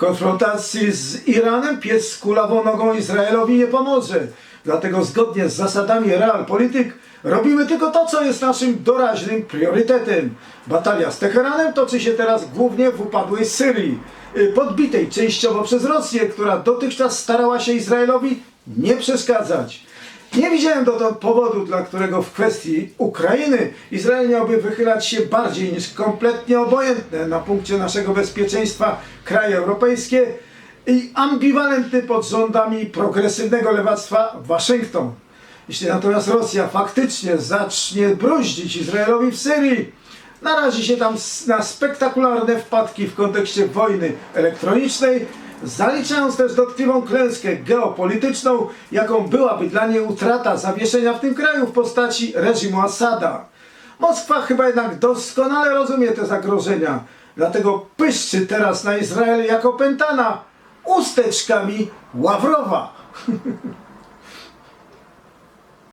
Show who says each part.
Speaker 1: konfrontacji z Iranem pies z kulawą nogą Izraelowi nie pomoże. Dlatego zgodnie z zasadami realpolitik robimy tylko to, co jest naszym doraźnym priorytetem. Batalia z Teheranem toczy się teraz głównie w upadłej Syrii, y, podbitej częściowo przez Rosję, która dotychczas starała się Izraelowi nie przeszkadzać. Nie widziałem dotąd powodu, dla którego w kwestii Ukrainy Izrael miałby wychylać się bardziej niż kompletnie obojętne na punkcie naszego bezpieczeństwa kraje europejskie i ambiwalentny pod rządami progresywnego lewactwa Waszyngton. Jeśli natomiast Rosja faktycznie zacznie bruździć Izraelowi w Syrii, narazi się tam na spektakularne wpadki w kontekście wojny elektronicznej, zaliczając też dotkliwą klęskę geopolityczną, jaką byłaby dla niej utrata zawieszenia w tym kraju w postaci reżimu Assada. Moskwa chyba jednak doskonale rozumie te zagrożenia, dlatego pyszczy teraz na Izrael jako pętana usteczkami Ławrowa.